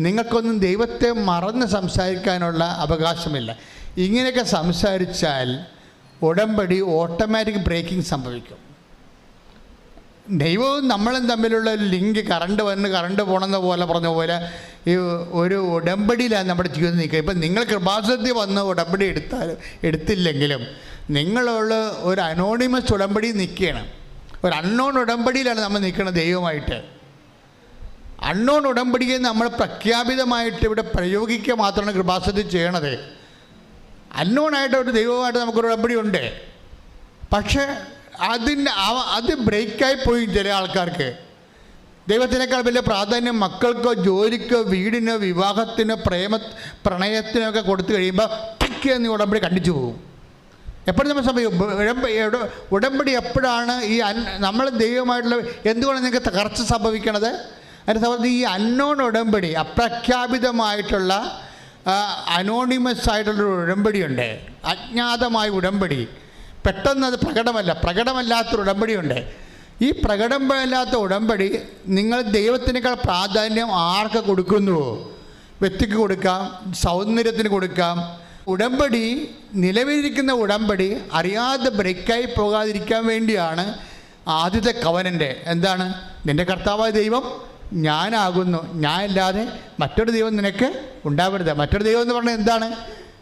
നിങ്ങൾക്കൊന്നും ദൈവത്തെ മറന്ന് സംസാരിക്കാനുള്ള അവകാശമില്ല. ഇങ്ങനെയൊക്കെ സംസാരിച്ചാൽ ഉടമ്പടി ഓട്ടോമാറ്റിക് ബ്രേക്കിംഗ് സംഭവിക്കും. ദൈവവും നമ്മളും തമ്മിലുള്ള ഒരു ലിങ്ക് കറണ്ട് വന്ന് കറണ്ട് പോണെന്ന പോലെ പറഞ്ഞ പോലെ ഈ ഒരു ഉടമ്പടിയിലാണ് നമ്മുടെ ജീവിതം നിൽക്കുക. ഇപ്പം നിങ്ങൾ കൃപാസനത്തിൽ വന്ന് ഉടമ്പടി എടുത്താലും എടുത്തില്ലെങ്കിലും നിങ്ങളുള്ള ഒരു അനോണിമസ് ഉടമ്പടി നിൽക്കുകയാണ്. ഒരു അൺനോൺ ഉടമ്പടിയിലാണ് നമ്മൾ നിൽക്കുന്നത് ദൈവമായിട്ട്. അൺനോൺ ഉടമ്പടിയെ നമ്മൾ പ്രഖ്യാപിതമായിട്ട് ഇവിടെ പ്രയോഗിക്കുക മാത്രമാണ് കൃപാസത്തിൽ ചെയ്യണത്. അണ്ണോണായിട്ട് ഒരു ദൈവമായിട്ട് നമുക്കൊരു ഉടമ്പടി ഉണ്ട്. പക്ഷേ അവ- അത് ബ്രേക്കായി പോയി ചില ആൾക്കാർക്ക്. ദൈവത്തിനേക്കാൾ വലിയ പ്രാധാന്യം മക്കൾക്കോ ജോലിക്കോ വീടിനോ വിവാഹത്തിനോ പ്രേമ പ്രണയത്തിനോ ഒക്കെ കൊടുത്തു കഴിയുമ്പോൾ ടക്ക് എന്ന് ഉടമ്പടി കണ്ടിച്ചു പോകും. എപ്പോഴും നമ്മൾ സംഭവിക്കും ഉടമ്പടി എപ്പോഴാണ് ഈ നമ്മൾ ദൈവമായിട്ടുള്ള എന്തുകൊണ്ടാണ് നിങ്ങൾക്ക് തകർച്ച സംഭവിക്കണത്? അതിന്റെ സംബന്ധിച്ച് ഈ അന്നോൺ ഉടമ്പടി അപ്രഖ്യാപിതമായിട്ടുള്ള അനോണിമസ് ആയിട്ടുള്ളൊരു ഉടമ്പടിയുണ്ട്. അജ്ഞാതമായ ഉടമ്പടി. പെട്ടെന്ന് അത് പ്രകടമല്ല. പ്രകടമല്ലാത്തൊരു ഉടമ്പടിയുണ്ട്. ഈ പ്രകടമല്ലാത്ത ഉടമ്പടി നിങ്ങൾ ദൈവത്തിനേക്കാൾ പ്രാധാന്യം ആർക്ക് കൊടുക്കുന്നുവോ? വ്യക്തിക്ക് കൊടുക്കാം സൗന്ദര്യത്തിന് കൊടുക്കാം. ഉടമ്പടി നിലവിലിരിക്കുന്ന ഉടമ്പടി അറിയാതെ ബ്രേക്കായി പോകാതിരിക്കാൻ വേണ്ടിയാണ് ആദ്യത്തെ കവനന്റെ. എന്താണ്? നിന്റെ കർത്താവായ ദൈവം ഞാനാകുന്നു. ഞാനില്ലാതെ മറ്റൊരു ദൈവം നിനക്ക് ഉണ്ടാവരുത്. മറ്റൊരു ദൈവം എന്ന് പറഞ്ഞാൽ എന്താണ്?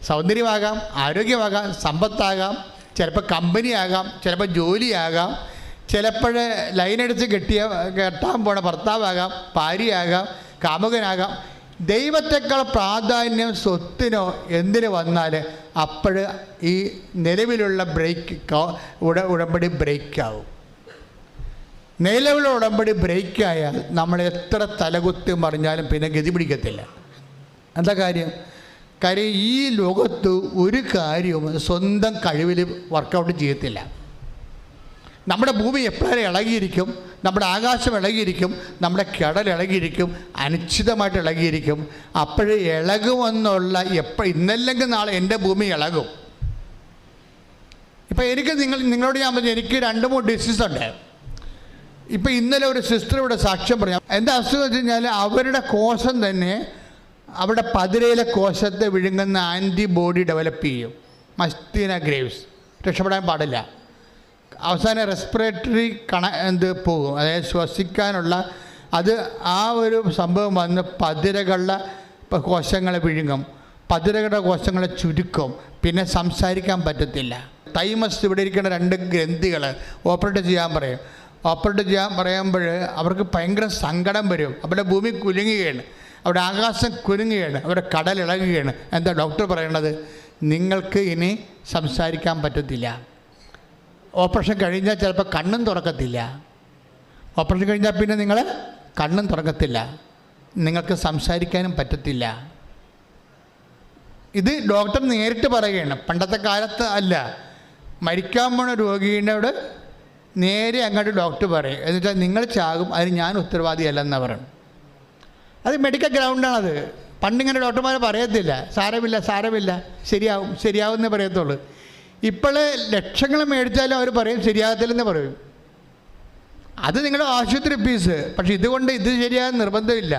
സൗന്ദര്യമാകാം ആരോഗ്യമാകാം സമ്പത്താകാം ചിലപ്പോൾ കമ്പനിയാകാം ചിലപ്പോൾ ജോലിയാകാം ചിലപ്പോൾ ലൈനടിച്ച് കെട്ടിയ കെട്ടാൻ പോണ ഭർത്താവാകാം ഭാര്യയാകാം കാമുകനാകാം. ദൈവത്തെക്കാൾ പ്രാധാന്യം സ്വത്തിനോ എന്തിന് വന്നാൽ അപ്പോൾ ഈ നിലവിലുള്ള ബ്രേക്ക് ഉട ഉടമ്പടി ബ്രേക്കാവും നിലവിലുള്ള ഉടമ്പടി ബ്രേക്കായാൽ നമ്മൾ എത്ര തലകുത്തി മറിഞ്ഞാലും പിന്നെ ഗതി പിടിക്കത്തില്ല. എന്താ കാര്യം? കാര്യം ഈ ലോകത്ത് ഒരു കാര്യവും സ്വന്തം കഴിവിൽ വർക്കൗട്ട് ചെയ്യത്തില്ല. നമ്മുടെ ഭൂമി എപ്പോഴും ഇളകിയിരിക്കും? നമ്മുടെ ആകാശം ഇളകിയിരിക്കും? നമ്മുടെ കിടൽ ഇളകിയിരിക്കും? അനിശ്ചിതമായിട്ട് ഇളകിയിരിക്കും? അപ്പോഴേ ഇളകുമെന്നുള്ള എപ്പോൾ ഇന്നല്ലെങ്കിൽ നാളെ എന്റെ ഭൂമി ഇളകും. ഇപ്പം എനിക്ക് നിങ്ങൾ നിങ്ങളോട് ഞാൻ പറഞ്ഞു എനിക്ക് രണ്ട് മൂന്ന് ഡിസീസ് ഉണ്ട്. ഇപ്പം ഇന്നലെ ഒരു സിസ്റ്റർ ഇവിടെ സാക്ഷ്യം പറഞ്ഞു. എന്താ അസുഖം വെച്ച് കഴിഞ്ഞാൽ അവരുടെ കോശം തന്നെ അവിടെ പതിരയിലെ കോശത്തെ വിഴുങ്ങുന്ന ആന്റിബോഡി ഡെവലപ്പ് ചെയ്യും. Myasthenia gravis. രക്ഷപ്പെടാൻ പാടില്ല. അവസാനം റെസ്പിറേറ്ററി കണ എന്ത് പോകും. അതായത് ശ്വസിക്കാനുള്ള അത് ആ ഒരു സംഭവം വന്ന് പതിരകളുടെ കോശങ്ങളെ വിഴുങ്ങും. പതിരകളുടെ കോശങ്ങളെ ചുരുക്കും. പിന്നെ സംസാരിക്കാൻ പറ്റത്തില്ല. തൈമസ് ഇവിടെ ഇരിക്കുന്ന രണ്ട് ഗ്രന്ഥികൾ ഓപ്പറേറ്റ് ചെയ്യാൻ പറയും. ഓപ്പറേറ്റ് ചെയ്യാൻ പറയുമ്പോൾ അവർക്ക് ഭയങ്കര സങ്കടം വരും. അവരുടെ ഭൂമി കുലുങ്ങുകയാണ്. അവരുടെ ആകാശം കുലുങ്ങുകയാണ്. അവരുടെ കടൽ ഇളകുകയാണ്. എന്താ ഡോക്ടർ പറയണത്? നിങ്ങൾക്ക് ഇനി സംസാരിക്കാൻ പറ്റത്തില്ല. ഓപ്പറേഷൻ കഴിഞ്ഞാൽ ചിലപ്പോൾ കണ്ണും തുറക്കത്തില്ല. ഓപ്പറേഷൻ കഴിഞ്ഞാൽ പിന്നെ നിങ്ങൾ കണ്ണും തുറക്കത്തില്ല. നിങ്ങൾക്ക് സംസാരിക്കാനും പറ്റത്തില്ല. ഇത് ഡോക്ടർ നേരിട്ട് പറയുകയാണ്. പണ്ടത്തെ കാലത്ത് അല്ല. മരിക്കാൻ പോണ രോഗിയോട് നേരെ അങ്ങോട്ട് ഡോക്ടർ പറയും. എന്നുവെച്ചാൽ നിങ്ങൾ ചാകും അതിന് ഞാൻ ഉത്തരവാദിയല്ലെന്നാണ് പറയും. അത് മെഡിക്കൽ ഗ്രൗണ്ടാണത് പണ്ടിങ്ങനെ ഡോക്ടർമാർ പറയത്തില്ല. സാരമില്ല സാരമില്ല. ശരിയാവും ശരിയാവും എന്നേ പറയത്തുള്ളൂ. ഇപ്പോൾ ലക്ഷങ്ങൾ മേടിച്ചാലും അവർ പറയും ശരിയാകത്തില്ലെന്ന് പറയും. അത് നിങ്ങളുടെ ആശുപത്രി ഫീസ്. പക്ഷെ ഇതുകൊണ്ട് ഇത് ശരിയാകാൻ നിർബന്ധമില്ല.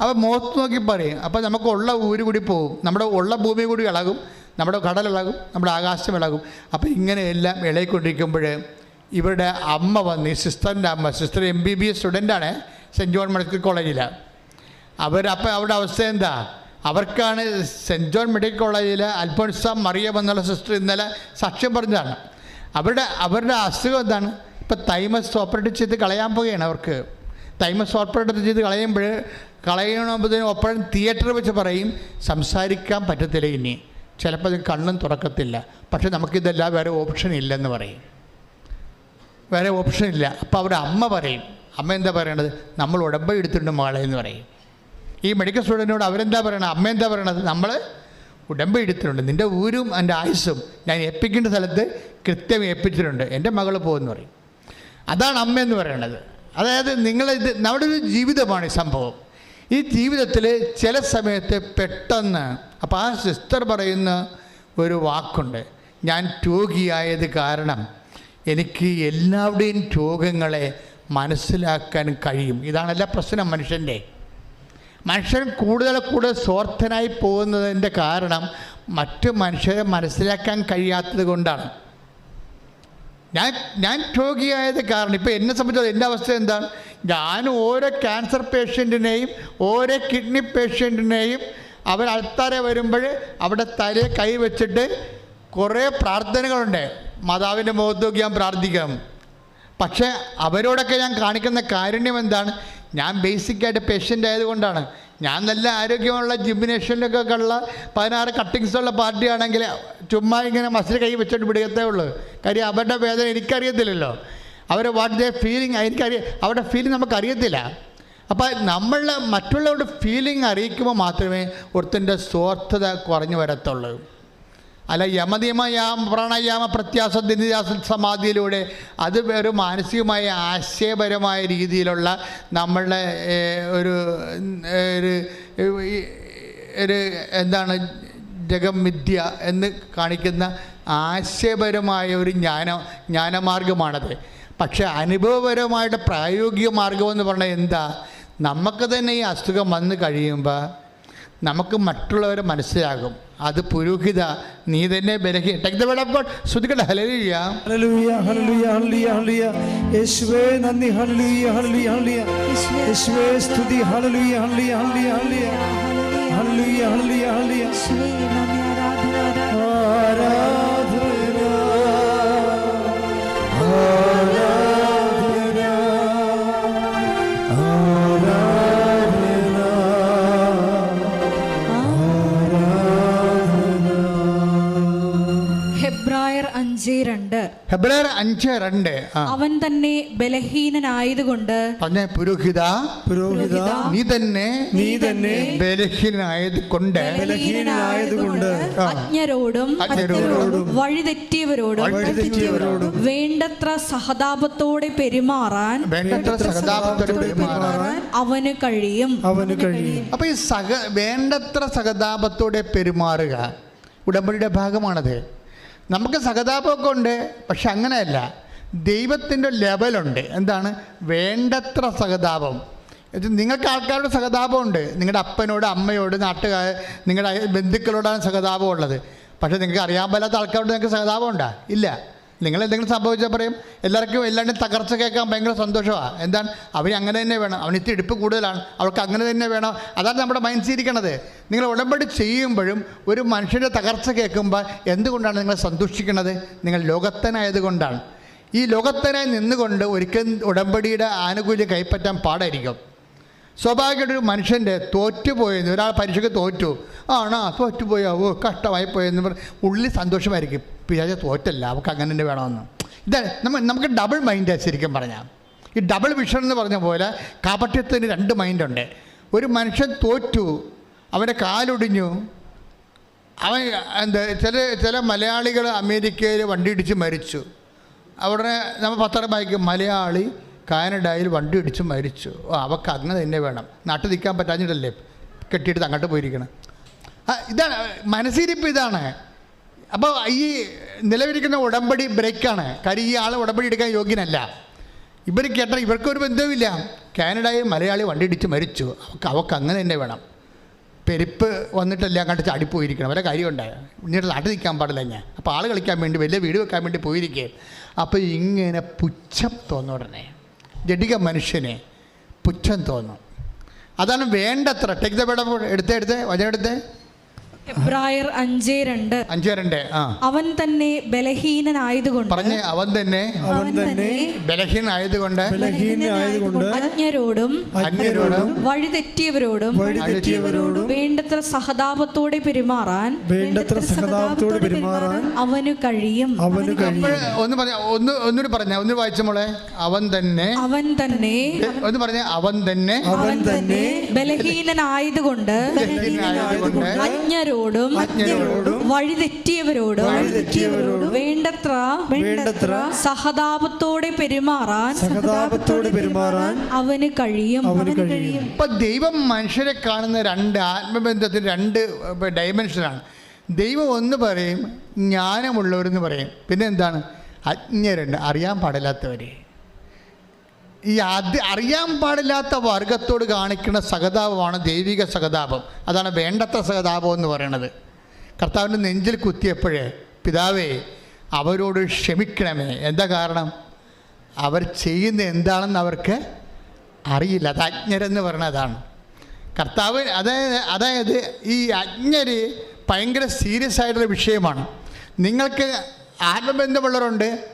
അപ്പോൾ മുഖത്ത് നോക്കി പറയും. അപ്പോൾ നമുക്ക് ഉള്ള ഊര് കൂടി പോകും നമ്മുടെ ഉള്ള ഭൂമി കൂടി ഇളകും. നമ്മുടെ കടൽ ഇളകും. നമ്മുടെ ആകാശം ഇളകും. അപ്പോൾ ഇങ്ങനെയെല്ലാം ഇളകിക്കൊണ്ടിരിക്കുമ്പോൾ ഇവരുടെ അമ്മ വന്ന് സിസ്റ്ററിന്റെ അമ്മ sister M B B S സ്റ്റുഡന്റാണ് saint John medical കോളേജിൽ അവരപ്പോൾ അവരുടെ അവസ്ഥ എന്താ? അവർക്കാണ് സെന്റ് ജോൺ മെഡിക്കൽ കോളേജിൽ അൽഫോൺസ മറിയം എന്നുള്ള സിസ്റ്റർ ഇന്നലെ സാക്ഷ്യം പറഞ്ഞതാണ്. അവരുടെ അവരുടെ അസുഖം എന്താണ്? ഇപ്പം തൈമസ് ഓപ്പറേറ്റ് ചെയ്ത് കളയാൻ പോവുകയാണ് അവർക്ക്. തൈമസ് ഓപ്പറേറ്റ് ചെയ്ത് കളയുമ്പോൾ കളയണമ്പോഴത്തേനും ഒപ്പം തിയേറ്റർ വെച്ച് പറയും സംസാരിക്കാൻ പറ്റത്തില്ല ഇനി. ചിലപ്പോൾ അത് കണ്ണും തുറക്കത്തില്ല. പക്ഷെ നമുക്കിതെല്ലാം വേറെ ഓപ്ഷൻ ഇല്ലെന്ന് പറയും. വേറെ ഓപ്ഷൻ ഇല്ല. അപ്പോൾ അവിടെ അമ്മ പറയും. അമ്മ എന്താ പറയണത്? നമ്മൾ ഉടമ്പ എടുത്തിട്ടുണ്ട് മകളെ എന്ന് പറയും. ഈ മെഡിക്കൽ സ്റ്റുഡന്റിനോട് അവരെന്താ പറയണത്? അമ്മ എന്താ പറയണത്? നമ്മൾ ഉടമ്പ എടുത്തിട്ടുണ്ട്. നിന്റെ ഊരും എന്റെ ആയുസ്സും ഞാൻ ഏൽപ്പിക്കേണ്ട സ്ഥലത്ത് കൃത്യം ഏൽപ്പിച്ചിട്ടുണ്ട്. എന്റെ മകൾ പോകുമെന്ന് പറയും. അതാണ് അമ്മ എന്ന് പറയണത്. അതായത് നിങ്ങളിത് നമ്മുടെ ഒരു ജീവിതമാണ് ഈ സംഭവം. ഈ ജീവിതത്തിൽ ചില സമയത്ത് പെട്ടെന്ന് അപ്പോൾ ആ സിസ്റ്റർ പറയുന്ന ഒരു വാക്കുണ്ട്. ഞാൻ രോഗിയായത് കാരണം എനിക്ക് എല്ലാവരുടെയും രോഗങ്ങളെ മനസ്സിലാക്കാൻ കഴിയും. ഇതാണല്ല പ്രശ്നം മനുഷ്യന്റെ. മനുഷ്യൻ കൂടുതൽ കൂടുതൽ സ്വാർത്ഥനായി പോകുന്നതിന്റെ കാരണം മറ്റു മനുഷ്യരെ മനസ്സിലാക്കാൻ കഴിയാത്തത് കൊണ്ടാണ്. ഞാൻ ഞാൻ രോഗിയായത് കാരണം ഇപ്പോൾ എന്നെ സംബന്ധിച്ചത് എന്റെ അവസ്ഥ എന്താണ് ഞാൻ ഓരോ ക്യാൻസർ പേഷ്യന്റിനെയും ഓരോ കിഡ്നി പേഷ്യന്റിനെയും അവർ അൾത്താരെ വരുമ്പോൾ അവിടെ തലയെ കൈ വെച്ചിട്ട് കുറേ പ്രാർത്ഥനകളുണ്ട്. മാതാവിന്റെ മുഖത്ത് നോക്കി ഞാൻ പ്രാർത്ഥിക്കാം. പക്ഷേ അവരോടൊക്കെ ഞാൻ കാണിക്കുന്ന കാരുണ്യം എന്താണ്? ഞാൻ ബേസിക്കായിട്ട് പേഷ്യന്റ് ആയതുകൊണ്ടാണ്. ഞാൻ നല്ല ആരോഗ്യമുള്ള ജിംനേഷ്യനിലൊക്കെ ഉള്ള പതിനാറ് കട്ടിങ്സുള്ള പാർട്ടിയാണെങ്കിൽ ചുമ്മാ ഇങ്ങനെ മസിൽ കൈ വെച്ചിട്ട് വിടുകത്തേ ഉള്ളൂ. കാര്യം അവരുടെ വേദന എനിക്കറിയത്തില്ലല്ലോ. അവരെ വാട്ട് ദേ ഫീലിംഗ് എനിക്കറിയ അവരുടെ ഫീലിംഗ് നമുക്കറിയത്തില്ല. അപ്പോൾ നമ്മൾ മറ്റുള്ളവരുടെ ഫീലിംഗ് അറിയിക്കുമ്പോൾ മാത്രമേ ഒരുത്തിന്റെ സ്വാർത്ഥത കുറഞ്ഞു വരത്തുള്ളൂ. അല്ല യമനിയമയാമ പ്രാണായാമ പ്രത്യാസ ദിനിദാസ സമാധിയിലൂടെ അത് ഒരു മാനസികമായ ആശയപരമായ രീതിയിലുള്ള നമ്മളുടെ ഒരു ഒരു ഒരു എന്താണ് ജഗമിഥ്യ എന്ന് കാണിക്കുന്ന ആശയപരമായ ഒരു ജ്ഞാന ജ്ഞാനമാർഗമാണത്. പക്ഷേ അനുഭവപരമായിട്ട് പ്രായോഗിക മാർഗമെന്ന് പറഞ്ഞാൽ എന്താ? നമുക്ക് തന്നെ ഈ അസുഖം വന്നു കഴിയുമ്പോൾ നമുക്ക് മറ്റുള്ളവരെ മനസ്സിലാകും. അത് പുരോഹിത നീ തന്നെ ബലഹീന take the word of God ശ്രുതിക്കട്ടെ ഹല്ലേലൂയ ഹല്ലേലൂയ ഹല്ലേലൂയ ഹല്ലേലൂയ ഹല്ലേലൂയ യേശുവേ നന്ദി ഹല്ലേലൂയ ഹല്ലേലൂയ ഹല്ലേലൂയ യേശുവേ സ്തുതി ഹല്ലേലൂയ ഹല്ലേലൂയ ഹല്ലേലൂയ ഹല്ലേലൂയ ഹല്ലേലൂയ ഹല്ലേലൂയ ഹല്ലേലൂയ ആരാധന ആരാധന. ഹെബ്രായർ അഞ്ച് രണ്ട് അവൻ തന്നെ ബലഹീനനായതുകൊണ്ട് പറഞ്ഞ പുരോഹിത പുരോഹിത നീ തന്നെ നീ തന്നെ ബലഹീനായത് കൊണ്ട് ബലഹീനനായതുകൊണ്ട് ആ. അജ്ഞരോടും അജ്ഞരോടും വഴിതെറ്റിയവരോടും വഴിതെറ്റിയവരോടും വേണ്ടത്ര സഹതാപത്തോടെ പെരുമാറാൻ വേണ്ടത്ര സഹതാപത്തോടെ പെരുമാറാൻ അവന് കഴിയും. അവന് കഴിയും. അപ്പൊ ഈ സഹ വേണ്ടത്ര സഹതാപത്തോടെ പെരുമാറുക ഉടമ്പടിയുടെ ഭാഗമാണത്. നമുക്ക് സഹതാപമൊക്കെ ഉണ്ട് പക്ഷെ അങ്ങനെയല്ല. ദൈവത്തിന്റെ ലെവലുണ്ട്. എന്താണ്? വേണ്ടത്ര സഹതാപം. നിങ്ങൾക്ക് ആൾക്കാരുടെ സഹതാപമുണ്ട്. നിങ്ങളുടെ അപ്പനോട് അമ്മയോട് നാട്ടുകാർ നിങ്ങളുടെ ബന്ധുക്കളോടാണ് സഹതാപം ഉള്ളത് പക്ഷേ നിങ്ങൾക്ക് അറിയാൻ പറ്റാത്ത ആൾക്കാരോട് നിങ്ങൾക്ക് സഹതാപം ഉണ്ടോ ഇല്ല. നിങ്ങൾ എന്തെങ്കിലും സംഭവിച്ചാൽ പറയും. എല്ലാവർക്കും എല്ലാവരും തകർച്ച കേൾക്കാൻ ഭയങ്കര സന്തോഷമാണ് എന്താണ്? അവന് അങ്ങനെ തന്നെ വേണം. അവന് ഇത്തിരി ഇടുപ്പ് കൂടുതലാണ്. അവൾക്ക് അങ്ങനെ തന്നെ വേണം. അതാണ് നമ്മുടെ മൈൻഡ് ഇരിക്കണത് നിങ്ങൾ ഉടമ്പടി ചെയ്യുമ്പോഴും ഒരു മനുഷ്യന്റെ തകർച്ച കേൾക്കുമ്പോൾ എന്തുകൊണ്ടാണ് നിങ്ങൾ സന്തോഷിക്കുന്നത് നിങ്ങൾ ലോകത്തനായതുകൊണ്ടാണ്. ഈ ലോകത്തനായി നിന്നുകൊണ്ട് ഒരിക്കലും ഉടമ്പടിയുടെ ആനുകൂല്യം കൈപ്പറ്റാൻ പാടായിരിക്കും. സ്വാഭാവികമായിട്ട് ഒരു മനുഷ്യന്റെ തോറ്റുപോയെന്ന് ഒരാൾ പരീക്ഷയ്ക്ക് തോറ്റു. ആണോ തോറ്റുപോയോ ഓ കഷ്ടമായി പോയെന്ന് പറഞ്ഞ് ഉള്ളിൽ സന്തോഷമായിരിക്കും. പിതാച തോറ്റല്ല അവൾക്ക് അങ്ങനെ തന്നെ വേണമെന്ന്. ഇത് നമ്മ നമുക്ക് ഡബിൾ മൈൻഡ് ശരിക്കും പറഞ്ഞാൽ ഈ ഡബിൾ വിഷൻ എന്ന് പറഞ്ഞ പോലെ കാപട്യത്തിന് രണ്ട് മൈൻഡുണ്ട് ഒരു മനുഷ്യൻ തോറ്റു അവന്റെ കാലൊടിഞ്ഞു. അവൻ എന്താ ചില ചില മലയാളികൾ അമേരിക്കയിൽ വണ്ടി ഇടിച്ച് മരിച്ചു. അവിടെ നമ്മൾ പത്രം വായിക്കും മലയാളി കാനഡയിൽ വണ്ടി ഇടിച്ച് മരിച്ചു. ഓ അവക്ക് അങ്ങനെ തന്നെ വേണം. നാട്ടിൽ നിൽക്കാൻ പറ്റാഞ്ഞിട്ടല്ലേ കെട്ടിയിട്ട് അങ്ങോട്ട് പോയിരിക്കണം. ഇതാണ് മനസ്സിരിപ്പ് ഇതാണ്. അപ്പോൾ ഈ നിലവിലിരിക്കുന്ന ഉടമ്പടി ബ്രേക്കാണ്. കാര്യം ഈ ആൾ ഉടമ്പടി എടുക്കാൻ യോഗ്യനല്ല. ഇവർ കേട്ട ഇവർക്കൊരു ബന്ധവുമില്ല. കാനഡയിൽ മലയാളി വണ്ടി ഇടിച്ച് മരിച്ചു. അവർക്ക് അവർക്ക് അങ്ങനെ തന്നെ വേണം. പെരുപ്പ് വന്നിട്ടല്ല കണ്ട് ചാടിപ്പോയിരിക്കണം. വരെ കാര്യമുണ്ടായ ഇന്നിട്ട് നാട്ടിൽ നിൽക്കാൻ പാടില്ല ഞാൻ അപ്പോൾ ആൾ കളിക്കാൻ വേണ്ടി വലിയ വീട് വെക്കാൻ വേണ്ടി പോയിരിക്കേ. അപ്പോൾ ഇങ്ങനെ പുച്ഛം തോന്നും ഉടനെ. ജഡിക മനുഷ്യനെ പുച്ഛം തോന്നും. അതാണ് വേണ്ടത്ര. ടേക്ക് ദ വേട എടുത്തേ എടുത്തേ വചനം എടുത്തേ. ഹെബ്രായർ അഞ്ച് രണ്ട്. അഞ്ച് രണ്ട് അവൻ തന്നെ ബലഹീനനായതുകൊണ്ട് പറഞ്ഞേ അവൻ തന്നെ അവൻ തന്നെ ബലഹീനായതുകൊണ്ട് ബലഹീനായതുകൊണ്ട് അജ്ഞരോടും അന്യരോടും വഴിതെറ്റിയവരോടും വഴിതെറ്റിയവരോടും വേണ്ടത്ര സഹതാപത്തോടെ പെരുമാറാൻ വേണ്ടത്ര സഹതാപത്തോടെ പെരുമാറാൻ അവന് കഴിയും. അവന് കഴിയും. ഒന്ന് പറഞ്ഞ ഒന്ന് ഒന്നുകൂടി പറഞ്ഞ ഒന്ന് വായിച്ച മോളെ. അവൻ തന്നെ അവൻ തന്നെ ഒന്ന് പറഞ്ഞ അവൻ തന്നെ അവൻ തന്നെ ബലഹീനനായതുകൊണ്ട് അജ്ഞരോടും അജ്ഞരോടും വഴിതെറ്റിയവരോടും വഴിതെറ്റിയവരോടും വേണ്ടത്ര വേണ്ടത്ര സഹതാപത്തോടെ പെരുമാറാൻ സഹതാപത്തോടെ പെരുമാറാൻ അവന് കഴിയും. അവന് കഴിയും. ഇപ്പൊ ദൈവം മനുഷ്യരെ കാണുന്ന രണ്ട് ആത്മബന്ധത്തിന് രണ്ട് ഡയമെൻഷനാണ് ദൈവം ഒന്ന് പറയും ജ്ഞാനമുള്ളവരെന്ന് പറയും. പിന്നെ എന്താണ് അജ്ഞരുണ്ട്. അറിയാൻ പാടില്ലാത്തവർ ഈ അത് അറിയാൻ പാടില്ലാത്ത വർഗത്തോട് കാണിക്കുന്ന സഹതാപമാണ് ദൈവിക സഹതാപം. അതാണ് വേണ്ടത്ര സഹതാപം എന്ന് പറയണത്. കർത്താവിന്റെ നെഞ്ചിൽ കുത്തിയപ്പോഴേ പിതാവേ അവരോട് ക്ഷമിക്കണമേ. എന്താ കാരണം? അവർ ചെയ്യുന്ന എന്താണെന്ന് അവർക്ക് അറിയില്ല. അത് അജ്ഞരെന്ന് പറഞ്ഞതാണ് കർത്താവ് അതായത് അതായത് ഈ അജ്ഞര് ഭയങ്കര സീരിയസ് ആയിട്ടുള്ള വിഷയമാണ്. നിങ്ങൾക്ക് ആത്മബന്ധമുള്ളവരുണ്ട്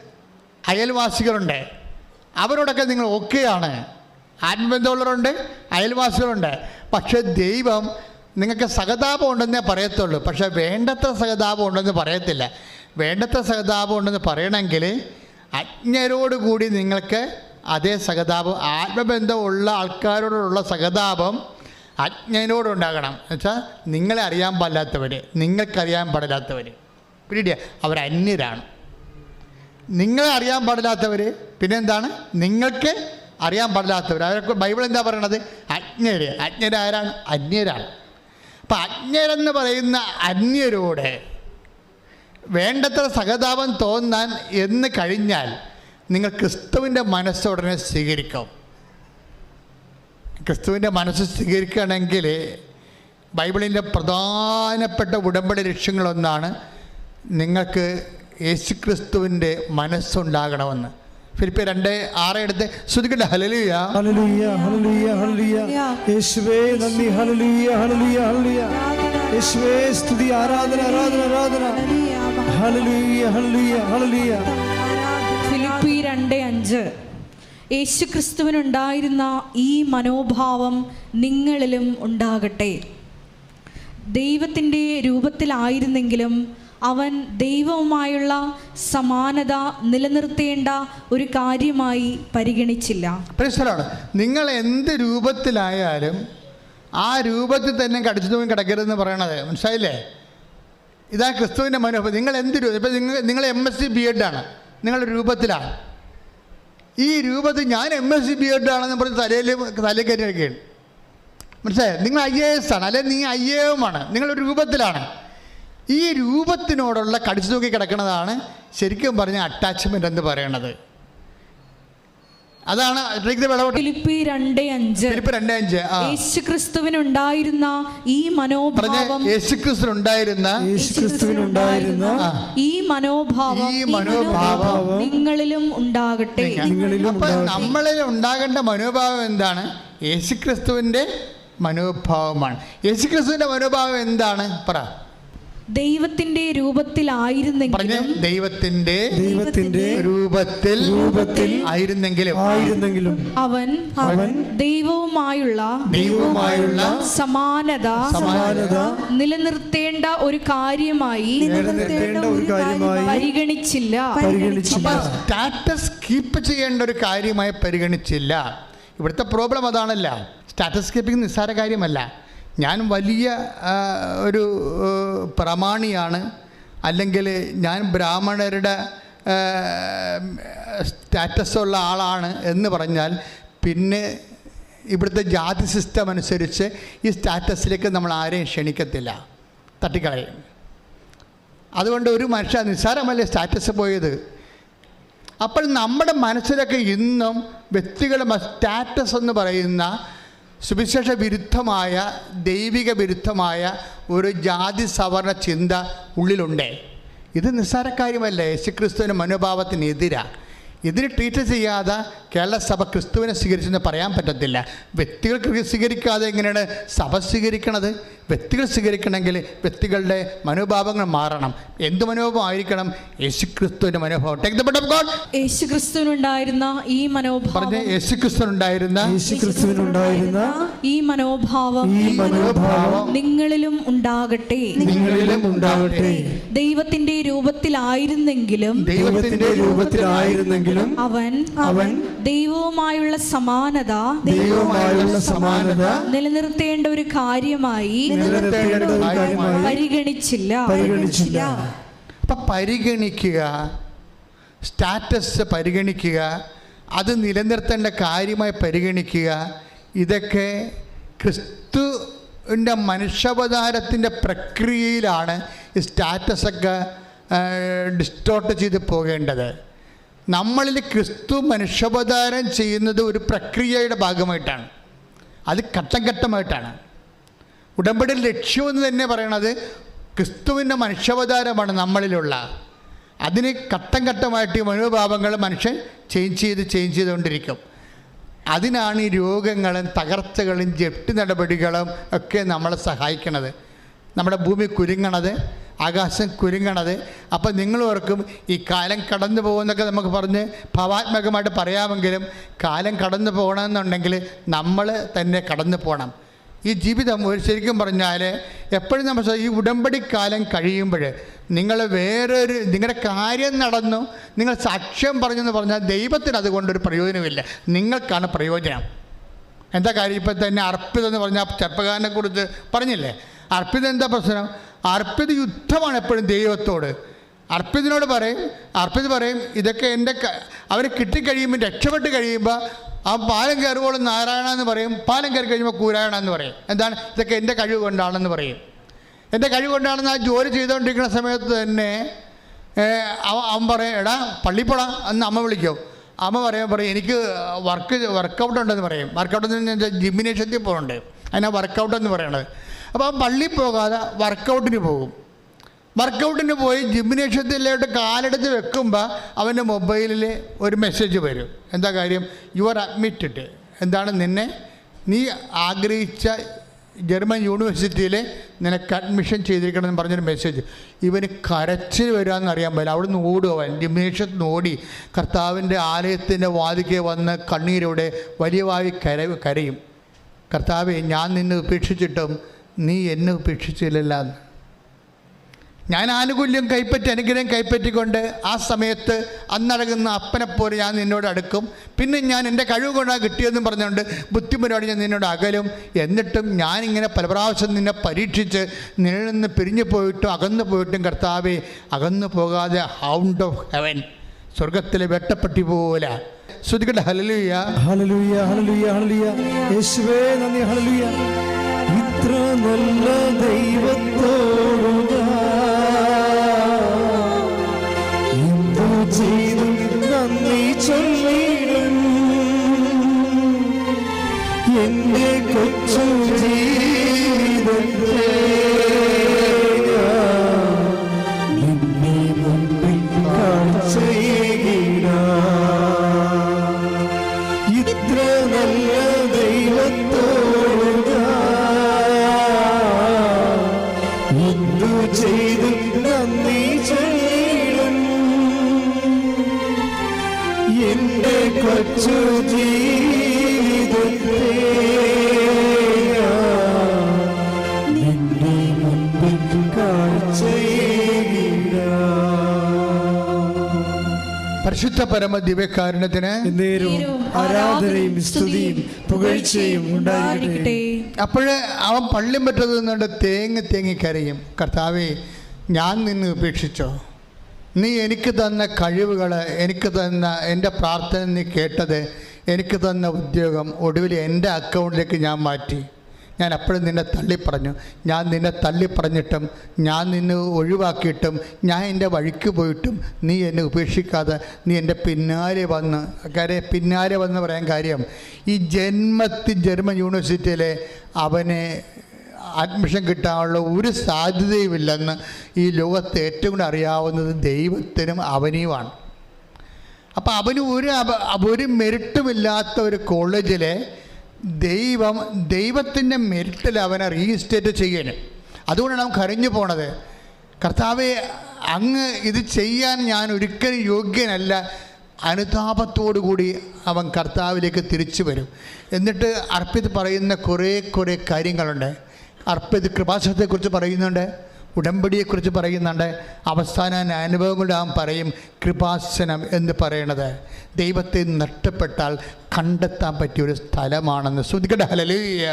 അയൽവാസികളുണ്ട്. അവരോടൊക്കെ നിങ്ങൾ ഓക്കെയാണ്. ആത്മബന്ധമുള്ളവരുണ്ട് അയൽവാസികളുണ്ട്. പക്ഷേ ദൈവം നിങ്ങൾക്ക് സഹതാപം ഉണ്ടെന്നേ പറയത്തുള്ളൂ. പക്ഷേ വേണ്ടത്ര സഹതാപം ഉണ്ടെന്ന് പറയത്തില്ല. വേണ്ടത്ര സഹതാപം ഉണ്ടെന്ന് പറയണമെങ്കിൽ അജ്ഞരോടുകൂടി നിങ്ങൾക്ക് അതേ സഹതാപം ആത്മബന്ധമുള്ള ആൾക്കാരോടുള്ള സഹതാപം അജ്ഞനോടുണ്ടാകണം. എന്നുവെച്ചാൽ നിങ്ങളെ അറിയാൻ പാടില്ലാത്തവർ നിങ്ങൾക്കറിയാൻ പാടില്ലാത്തവർ പിന്നീട് അവർ അന്യരാണ്. നിങ്ങളെ അറിയാൻ പാടില്ലാത്തവർ പിന്നെന്താണ്? നിങ്ങൾക്ക് അറിയാൻ പാടില്ലാത്തവർ അവരൊക്കെ ബൈബിൾ എന്താ പറയണത്? അജ്ഞര്. അജ്ഞരാരാണ് അന്യരാണ്. അപ്പം അജ്ഞരെന്ന് പറയുന്ന അന്യരോട് വേണ്ടത്ര സഹതാപം തോന്നാൻ എന്ന് കഴിഞ്ഞാൽ നിങ്ങൾ ക്രിസ്തുവിന്റെ മനസ്സ് ഉടനെ സ്വീകരിക്കും. ക്രിസ്തുവിന്റെ മനസ്സ് സ്വീകരിക്കുകയാണെങ്കിൽ ബൈബിളിന്റെ പ്രധാനപ്പെട്ട ഉടമ്പടി ലക്ഷ്യങ്ങളൊന്നാണ് നിങ്ങൾക്ക് യേശുക്രിസ്തുവിന്റെ മനസ്സുണ്ടാകണമെന്ന്. ഫിലിപ്പ് രണ്ട് ആറ് എടുത്ത് ശ്രുതിക്കട്ടെ ഹലലിയ ഹല്ലേലൂയ ഹല്ലേലൂയ ഹല്ലേലൂയ. യേശുവേ നന്ദി. ഹല്ലേലൂയ ഹല്ലേലൂയ ഹല്ലേലൂയ. യേശുവേ സ്തുതി. ആരാധന ആരാധന ആരാധന. ഹല്ലേലൂയ ഹല്ലേലൂയ ഹല്ലേലൂയ. ഫിലിപ്പി രണ്ട് അഞ്ച്. യേശു ക്രിസ്തുവിനുണ്ടായിരുന്ന ഈ മനോഭാവം നിങ്ങളിലും ഉണ്ടാകട്ടെ. ദൈവത്തിന്റെ രൂപത്തിലായിരുന്നെങ്കിലും അവൻ ദൈവവുമായുള്ള സമാനത നിലനിർത്തേണ്ട ഒരു കാര്യമായി പരിഗണിച്ചില്ല. നിങ്ങൾ എന്ത് രൂപത്തിലായാലും ആ രൂപത്തിൽ തന്നെ കടിച്ചു തൂങ്ങി കിടക്കരുതെന്ന് പറയണത് മനസ്സിലായില്ലേ? ഇതാ ക്രിസ്തുവിന്റെ മനോഭാവം. നിങ്ങൾ എന്ത് രൂപം ഇപ്പം നിങ്ങൾ നിങ്ങൾ എം എസ് സി ബി എഡാണ് നിങ്ങളുടെ രൂപത്തിലാണ് ഈ രൂപത്തിൽ ഞാൻ എം എസ് സി ബി എഡാണെന്ന് പറഞ്ഞ് തലയിൽ തലയിൽ കയറ്റി വയ്ക്കുകയാണ് മനസ്സിലായോ? നിങ്ങൾ ഐ എ എസ് ആണ് അല്ലെങ്കിൽ നീ ഐ എ എമ്മാണ് നിങ്ങളൊരു രൂപത്തിലാണ്. ഈ രൂപത്തിനോടുള്ള കടിച്ചു തൂക്കി കിടക്കുന്നതാണ് ശരിക്കും പറഞ്ഞ അറ്റാച്ച്മെന്റ് എന്ന് പറയുന്നത് അതാണ് ഫിലിപ്പി രണ്ട് അഞ്ച്. ഫിലിപ്പ് രണ്ട് അഞ്ച് ആ. യേശു ക്രിസ്തുവിനുണ്ടായിരുന്ന ഈ മനോഭാവം. ആ, ഈ മനോഭാവം ഈ മനോഭാവം. നിങ്ങളിലും ഉണ്ടാകട്ടെ. നിങ്ങളിലും നമ്മളിൽ ഉണ്ടാകേണ്ട മനോഭാവം എന്താണ്? യേശുക്രിസ്തുവിന്റെ മനോഭാവമാണ്. യേശുക്രിസ്തുവിന്റെ മനോഭാവം എന്താണ്? പറ. ദൈവത്തിന്റെ രൂപത്തിലായിരുന്നെങ്കിലും ദൈവത്തിന്റെ ദൈവത്തിന്റെ രൂപത്തിൽ രൂപത്തിൽ ആയിരുന്നെങ്കിലും. ആയിരുന്നെങ്കിലും. അവൻ അവൻ ദൈവവുമായുള്ള ദൈവവുമായുള്ള സമാനത സമാനത നിലനിർത്തേണ്ട ഒരു കാര്യമായി നിലനിർത്തേണ്ട ഒരു കാര്യമായി പരിഗണിച്ചില്ല. പരിഗണിച്ചില്ല. സ്റ്റാറ്റസ് കീപ്പ് ചെയ്യേണ്ട ഒരു കാര്യമായി പരിഗണിച്ചില്ല. ഇവിടുത്തെ പ്രോബ്ലം അതാണല്ല. സ്റ്റാറ്റസ് കീപ്പിംഗ് നിസ്സാര കാര്യമല്ല. ഞാൻ വലിയ ഒരു പ്രമാണിയാണ്. അല്ലെങ്കിൽ ഞാൻ ബ്രാഹ്മണരുടെ സ്റ്റാറ്റസ് ഉള്ള ആളാണ് എന്ന് പറഞ്ഞാൽ പിന്നെ ഇവിടുത്തെ ജാതി സിസ്റ്റം അനുസരിച്ച് ഈ സ്റ്റാറ്റസിലേക്ക് നമ്മൾ ആരെയും ക്ഷണിക്കത്തില്ല. തട്ടിക്കളയും. അതുകൊണ്ട് ഒരു മനുഷ്യ നിസ്സാരമല്ലേ സ്റ്റാറ്റസ് പോയത്? അപ്പോൾ നമ്മുടെ മനസ്സിലൊക്കെ ഇന്നും വ്യക്തികളുടെ സ്റ്റാറ്റസ് എന്ന് പറയുന്ന സുവിശേഷ വിരുദ്ധമായ ദൈവിക വിരുദ്ധമായ ഒരു ജാതി സവർണ ചിന്ത ഉള്ളിലുണ്ട്. ഇത് നിസ്സാരക്കാര്യമല്ല യേശുക്രിസ്തുവിന്റെ മനോഭാവത്തിനെതിരാണ് ഇതിന് ട്രീറ്റ് ചെയ്യാതെ കേരള സഭ ക്രിസ്തുവിനെ സ്വീകരിച്ചെന്ന് പറയാൻ പറ്റത്തില്ല. വ്യക്തികൾ ക്രി- സ്വീകരിക്കാതെ എങ്ങനെയാണ് സഭ സ്വീകരിക്കണത്? വ്യക്തികൾ സ്വീകരിക്കണമെങ്കിൽ വ്യക്തികളുടെ മനോഭാവങ്ങൾ മാറണം. എന്ത് മനോഭാവം ആയിരിക്കണം? യേശുക്രിസ്തുവിന്റെ മനോഭാവം. Take the but of God യേശു ക്രിസ്തുവിനുണ്ടായിരുന്ന ഈ പറഞ്ഞ മനോഭാവം യേശുക്രിസ്തുവിനുണ്ടായിരുന്ന? യേശുക്രിസ്തുവിനുണ്ടായിരുന്ന ഈ മനോഭാവം ഈ മനോഭാവം നിങ്ങളിലും ഉണ്ടാകട്ടെ. നിങ്ങളിലും ഉണ്ടാകട്ടെ. ദൈവത്തിന്റെ രൂപത്തിലായിരുന്നെങ്കിലും ദൈവത്തിന്റെ രൂപത്തിലായിരുന്നെങ്കിലും അവൻ അവൻ ദൈവവുമായുള്ള സമാനത ദൈവവുമായുള്ള സമാനത നിലനിർത്തേണ്ട ഒരു കാര്യമായി നിലനിർത്തേണ്ട ഒരു കാര്യമായി പരിഗണിച്ചില്ല. പരിഗണിച്ചില്ല. അപ്പൊ പരിഗണിക്കുക സ്റ്റാറ്റസ് പരിഗണിക്കുക അത് നിലനിർത്തേണ്ട കാര്യമായി പരിഗണിക്കുക ഇതൊക്കെ ക്രിസ്തുവിന്റെ മനുഷ്യാവതാരത്തിന്റെ പ്രക്രിയയിലാണ് ഈ സ്റ്റാറ്റസൊക്കെ ഡിസ്റ്റോർട്ട് ചെയ്ത് പോകേണ്ടത്. നമ്മളിൽ ക്രിസ്തു മനുഷ്യാവതാരം ചെയ്യുന്നത് ഒരു പ്രക്രിയയുടെ ഭാഗമായിട്ടാണ്. അത് ഘട്ടം ഘട്ടമായിട്ടാണ്. ഉടമ്പടി ലക്ഷ്യമെന്ന് തന്നെ പറയണത് ക്രിസ്തുവിന്റെ മനുഷ്യാവതാരമാണ് നമ്മളിലുള്ള. അതിന് ഘട്ടം ഘട്ടമായിട്ട് മനുഭാവങ്ങൾ മനുഷ്യൻ ചേഞ്ച് ചെയ്ത് ചേഞ്ച് ചെയ്തുകൊണ്ടിരിക്കും. അതിനാണ് ഈ രോഗങ്ങളും തകർച്ചകളും ജപ്തി നടപടികളും ഒക്കെ നമ്മളെ സഹായിക്കണത്. നമ്മുടെ ഭൂമി കുരുങ്ങണത് ആകാശം കുരുങ്ങണത്. അപ്പം നിങ്ങൾ ഓർക്കും ഈ കാലം കടന്നു പോകുന്നൊക്കെ നമുക്ക് പറഞ്ഞ് ഭാവാത്മകമായിട്ട് പറയാമെങ്കിലും കാലം കടന്നു പോകണമെന്നുണ്ടെങ്കിൽ നമ്മൾ തന്നെ കടന്നു പോകണം ഈ ജീവിതം ഒരു ശരിക്കും പറഞ്ഞാൽ എപ്പോഴും നമ്മൾ ഈ ഉടമ്പടി കാലം കഴിയുമ്പോൾ നിങ്ങൾ വേറൊരു നിങ്ങളുടെ കാര്യം നടന്നു നിങ്ങൾ സാക്ഷ്യം പറഞ്ഞെന്ന് പറഞ്ഞാൽ ദൈവത്തിന് അതുകൊണ്ടൊരു പ്രയോജനമില്ല നിങ്ങൾക്കാണ് പ്രയോജനം. എന്താ കാര്യം? ഇപ്പം തന്നെ അർപ്പിതം എന്ന് പറഞ്ഞാൽ ചെറുപ്പക്കാരനെ കുറിച്ച് പറഞ്ഞില്ലേ? അർപ്പിതം എന്താ പ്രശ്നം? അർപ്പിത യുദ്ധമാണ് എപ്പോഴും ദൈവത്തോട്. അർപ്പിതിനോട് പറയും അർപ്പിത് പറയും ഇതൊക്കെ എന്റെ അവർ കിട്ടിക്കഴിയുമ്പോൾ രക്ഷപ്പെട്ട് കഴിയുമ്പോൾ ആ പാലം കയറുമ്പോഴും നാരായണ എന്ന് പറയും പാലം കയറി കഴിയുമ്പോൾ കൂരായണ എന്ന് പറയും. എന്താണ്? ഇതൊക്കെ എന്റെ കഴിവ് കൊണ്ടാണെന്ന് പറയും. എന്റെ കഴിവ് കൊണ്ടാണെന്ന് ആ ജോലി ചെയ്തുകൊണ്ടിരിക്കുന്ന സമയത്ത് തന്നെ അവൻ പറയും എടാ പള്ളിപ്പോടാ എന്ന് അമ്മ വിളിക്കും. അമ്മ പറയാൻ പറയും എനിക്ക് വർക്ക് വർക്കൗട്ട് ഉണ്ടെന്ന് പറയും. വർക്കൗട്ട് എന്ന് വെച്ചാൽ ജിമ്മിനേഷ്യത്തിൽ പോകുന്നുണ്ട് അതിനാ വർക്കൗട്ട് എന്ന് പറയണത്. അപ്പോൾ ആ പള്ളിയിൽ പോകാതെ വർക്കൗട്ടിന് പോകും. വർക്കൗട്ടിന് പോയി ജിംനേഷ്യത്തിലോട്ട് കാലെടുത്ത് വെക്കുമ്പോൾ അവന്റെ മൊബൈലിൽ ഒരു മെസ്സേജ് വരും. എന്താ കാര്യം? യു ആർ അഡ്മിറ്റഡ് എന്താണ് നിന്നെ? നീ ആഗ്രഹിച്ച ജർമ്മൻ യൂണിവേഴ്സിറ്റിയിൽ നിനക്ക് അഡ്മിഷൻ ചെയ്തിരിക്കണമെന്ന് പറഞ്ഞൊരു മെസ്സേജ്. ഇവന് കരച്ചിൽ വരാമെന്ന് അറിയാൻ പറ്റില്ല. അവിടെ നിന്ന് ഓടുക അവൻ. നിന്ന് ഓടി കർത്താവിന്റെ ആലയത്തിന്റെ വാതിക്കെ വന്ന് കണ്ണീരോടെ വലിയ വായി കര കരയും. കർത്താവെ ഞാൻ നിന്നെ ഉപേക്ഷിച്ചിട്ടും നീ എന്നെ ഉപേക്ഷിച്ചില്ലല്ല ഞാൻ ആനുകൂല്യം കൈപ്പറ്റി അനുഗ്രഹം കൈപ്പറ്റിക്കൊണ്ട് ആ സമയത്ത് അന്നടങ്ങുന്ന അപ്പനെപ്പോലെ ഞാൻ നിന്നോട് അടുക്കും. പിന്നെ ഞാൻ എന്റെ കഴിവ് കൊണ്ടാണ് കിട്ടിയതെന്ന് പറഞ്ഞുകൊണ്ട് ബുദ്ധിമുട്ടോട് ഞാൻ നിന്നോട് അകലും. എന്നിട്ടും ഞാനിങ്ങനെ പല പ്രാവശ്യം നിന്നെ പരീക്ഷിച്ച് നിന്നിൽ നിന്ന് പിരിഞ്ഞു പോയിട്ടും അകന്നു പോയിട്ടും കർത്താവെ അകന്നു പോകാതെ ഹൗണ്ട് ഓഫ് ഹെവൻ സ്വർഗത്തിലെ വെട്ടപ്പെട്ടി പോലെ. ശ്രദ്ധിക്കട്ടെ ഹലലുയ്യ ഹലലുയ്യ ഹലലുയ്യ ഹലലുയ്യ യേശുവേ നന്ദി ഹല്ലേലൂയ. ഇത്ര നല്ല ദൈവത്തോടുക. എന്തു ചെയ്തു നന്ദി ചൊല്ലിടും. എന്റെ കൊച്ചു ജീവിതത്തെ പരമ ദിവ്യകാരുണ്യത്തിന് ആരാധനയും സ്തുതിയും പുകഴ്ചയും ഉണ്ടായിരിക്കട്ടെ. അപ്പോഴ് അവൻ പള്ളിയും പറ്റത് നിന്നുകൊണ്ട് തേങ്ങി തേങ്ങി കരയും. കർത്താവെ ഞാൻ നിന്നെ ഉപേക്ഷിച്ചോ? നീ എനിക്ക് തന്ന കഴിവുകൾ എനിക്ക് തന്ന എന്റെ പ്രാർത്ഥന നീ കേട്ടത് എനിക്ക് തന്ന ഉദ്യോഗം ഒടുവിൽ എന്റെ അക്കൗണ്ടിലേക്ക് ഞാൻ മാറ്റി. ഞാൻ അപ്പോഴും നിന്നെ തള്ളിപ്പറഞ്ഞു. ഞാൻ നിന്നെ തള്ളിപ്പറഞ്ഞിട്ടും ഞാൻ നിന്നെ ഒഴിവാക്കിയിട്ടും ഞാൻ എന്റെ വഴിക്ക് പോയിട്ടും നീ എന്നെ ഉപേക്ഷിക്കാതെ നീ എന്റെ പിന്നാലെ വന്ന് കാര്യം പിന്നാലെ വന്ന് പറയാൻ കാര്യം ഈ ജന്മത്തിൽ ജർമ്മൻ യൂണിവേഴ്സിറ്റിയിലെ അവനെ അഡ്മിഷൻ കിട്ടാനുള്ള ഒരു സാധ്യതയുമില്ലെന്ന് ഈ ലോകത്ത് ഏറ്റവും കൂടുതൽ അറിയാവുന്നത് ദൈവത്തിനും അവനെയുമാണ് അപ്പോൾ അവന് ഒരു ഒരു മെരിട്ടുമില്ലാത്ത ഒരു കോളേജിലെ ദൈവം ദൈവത്തിന്റെ മെരിറ്റിൽ അവനെ റീസ്റ്റേറ്റ് ചെയ്യാൻ അതുകൊണ്ടാണ് അവൻ കരഞ്ഞു പോണത്. കർത്താവെ അങ്ങ് ഇത് ചെയ്യാൻ ഞാൻ ഒരിക്കലും യോഗ്യനല്ല. അനുതാപത്തോടു കൂടി അവൻ കർത്താവിലേക്ക് തിരിച്ചു വരും. എന്നിട്ട് അർപ്പിത് പറയുന്ന കുറേ കുറേ കാര്യങ്ങളുണ്ട്. അർപ്പിത് കൃപാസനത്തെക്കുറിച്ച് പറയുന്നുണ്ട്. ഉടമ്പടിയെക്കുറിച്ച് പറയുന്നുണ്ട്. അവസാന അനുഭവങ്ങളുടെ ആ പറയും കൃപാസനം എന്ന് പറയണത് ദൈവത്തെ നഷ്ടപ്പെട്ടാൽ കണ്ടെത്താൻ പറ്റിയ ഒരു സ്ഥലമാണെന്ന്. ശ്രദ്ധിക്കട്ടെ ഹലലൂയ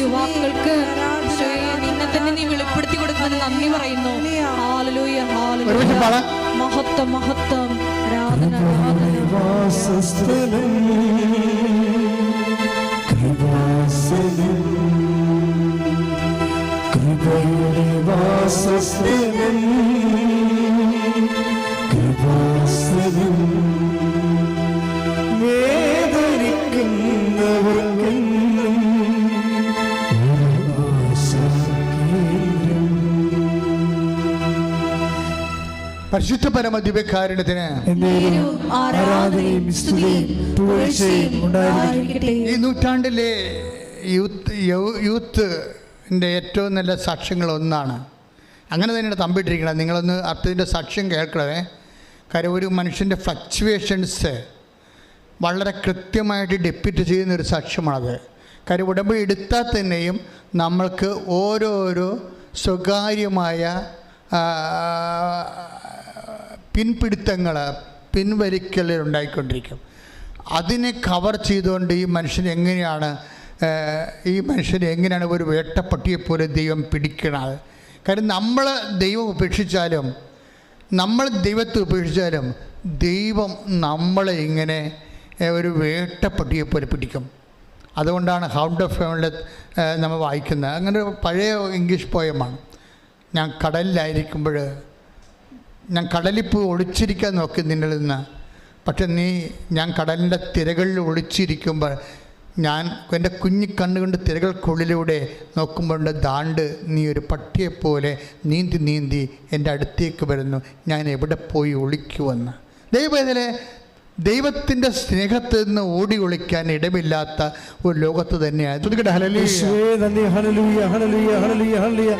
യുവാക്കൾക്ക് നിന്നെ തന്നെ നീ വെളിപ്പെടുത്തി കൊടുക്കുന്നതിന് നന്ദി പറയുന്നു. മഹത്വം മഹത്വം. ആരാധന ആരാധന കൃപാസനം കൃപാസനം. വേദനിക്കുന്നവർക്കെന്നും പരിശുദ്ധ പരമ ദിവ്യകാരുണ്യത്തിന് ആരാധനയും സ്തുതിയും പുകഴ്ചയും ഉണ്ടായിരിക്കട്ടെ. ഈ നൂറ്റാണ്ടിലെ യൂത്ത് യൂത്ത് യൂത്തിന്റെ ഏറ്റവും നല്ല സാക്ഷ്യങ്ങൾ ഒന്നാണ്. അങ്ങനെ തന്നെയാണ് തമ്പിട്ടിരിക്കണം നിങ്ങളൊന്ന് അർത്ഥത്തിന്റെ സാക്ഷ്യം കേൾക്കണേ കാര്യം ഒരു മനുഷ്യന്റെ ഫ്ലക്ച്വേഷൻസ് വളരെ കൃത്യമായിട്ട് ഡെപ്യൂട്ട് ചെയ്യുന്ന ഒരു സാക്ഷ്യമാണത്. കാര്യം ഉടമ്പടി എടുത്താൽ തന്നെയും നമ്മൾക്ക് ഓരോരോ സ്വകാര്യമായ പിൻപിടുത്തങ്ങൾ പിൻവലിക്കലുണ്ടായിക്കൊണ്ടിരിക്കും അതിനെ കവർ ചെയ്തുകൊണ്ട് ഈ മനുഷ്യൻ എങ്ങനെയാണ് ഈ മനുഷ്യനെ എങ്ങനെയാണ് ഒരു വേട്ടപ്പട്ടിയെപ്പോലെ ദൈവം പിടിക്കണത്? കാരണം നമ്മൾ ദൈവം ഉപേക്ഷിച്ചാലും നമ്മൾ ദൈവത്തെ ഉപേക്ഷിച്ചാലും ദൈവം നമ്മളെ ഇങ്ങനെ ഒരു വേട്ടപ്പട്ടിയെ പോലെ പിടിക്കും. അതുകൊണ്ടാണ് ഹൗണ്ട് ഓഫ് ഫാമിലി നമ്മൾ വായിക്കുന്നത്. അങ്ങനെ ഒരു പഴയ ഇംഗ്ലീഷ് പോയമാണ് ഞാൻ കടലിലായിരിക്കുമ്പോൾ ഞാൻ കടലിൽ പോയി ഒളിച്ചിരിക്കാൻ നോക്കി നിന്നിൽ നിന്ന് പക്ഷെ നീ ഞാൻ കടലിന്റെ തിരകളിൽ ഒളിച്ചിരിക്കുമ്പോൾ ഞാൻ എന്റെ കുഞ്ഞു കണ്ണുകൊണ്ട് തിരകൾക്കുള്ളിലൂടെ നോക്കുമ്പോൾ ദാണ്ട് നീ ഒരു പട്ടിയെപ്പോലെ നീന്തി നീന്തി എന്റെ അടുത്തേക്ക് വരുന്നു. ഞാൻ എവിടെ പോയി ഒളിക്കുവെന്ന്. ദൈവത്തിലെ ദൈവത്തിന്റെ സ്നേഹത്തിൽ നിന്ന് ഓടി ഒളിക്കാൻ ഇടമില്ലാത്ത ഒരു ലോകത്ത് തന്നെയാണ് തുതിക്കട്ടെ, ഹല്ലേലൂയ. യേശുവേ നന്ദി ഹല്ലേലൂയ ഹല്ലേലൂയ ഹല്ലേലൂയ ഹല്ലേലൂയ